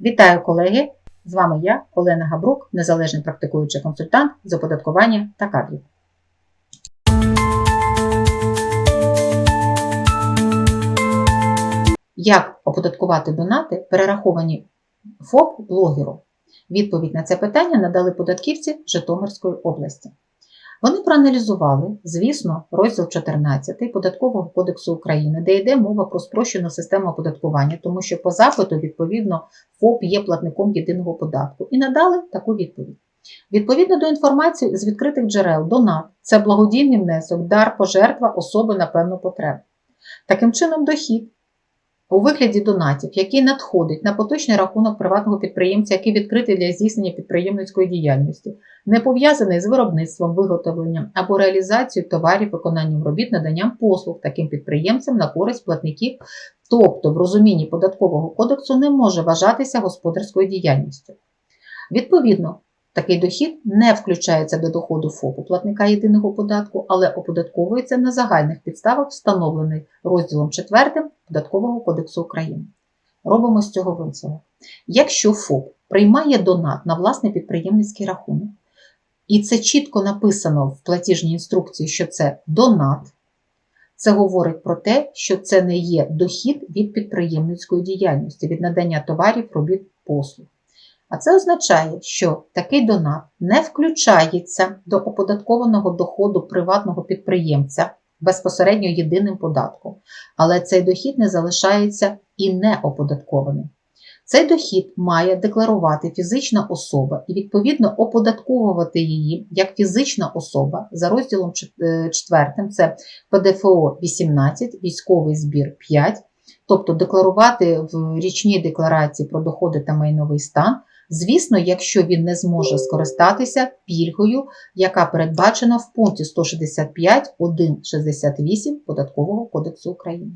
Вітаю, колеги! З вами я, Олена Габрук, незалежний практикуючий консультант з оподаткування та кадрів. Як оподаткувати донати, перераховані ФОП блогеру? Відповідь на це питання надали податківці Житомирської області. Вони проаналізували, звісно, розділ 14 Податкового кодексу України, де йде мова про спрощену систему оподаткування, тому що по запиту, відповідно, ФОП є платником єдиного податку, і надали таку відповідь. Відповідно до інформації з відкритих джерел, донат це благодійний внесок, дар, пожертва особи на певну потребу. Таким чином, дохід у вигляді донатів, який надходить на поточний рахунок приватного підприємця, який відкритий для здійснення підприємницької діяльності, не пов'язаний з виробництвом, виготовленням або реалізацією товарів, виконанням робіт, наданням послуг таким підприємцям на користь платників, тобто в розумінні податкового кодексу не може вважатися господарською діяльністю. Відповідно, такий дохід не включається до доходу ФОПу платника єдиного податку, але оподатковується на загальних підставах, встановлених розділом 4 Податкового кодексу України. Робимо з цього висновок. Якщо ФОП приймає донат на власний підприємницький рахунок, і це чітко написано в платіжній інструкції, що це донат, це говорить про те, що це не є дохід від підприємницької діяльності, від надання товарів, робіт, послуг. А це означає, що такий донат не включається до оподаткованого доходу приватного підприємця безпосередньо єдиним податком, але цей дохід не залишається і не оподаткованим. Цей дохід має декларувати фізична особа і, відповідно, оподатковувати її як фізична особа за розділом 4, це ПДФО 18, військовий збір 5, тобто декларувати в річній декларації про доходи та майновий стан, звісно, якщо він не зможе скористатися пільгою, яка передбачена в пункті 165.1.68 Податкового кодексу України.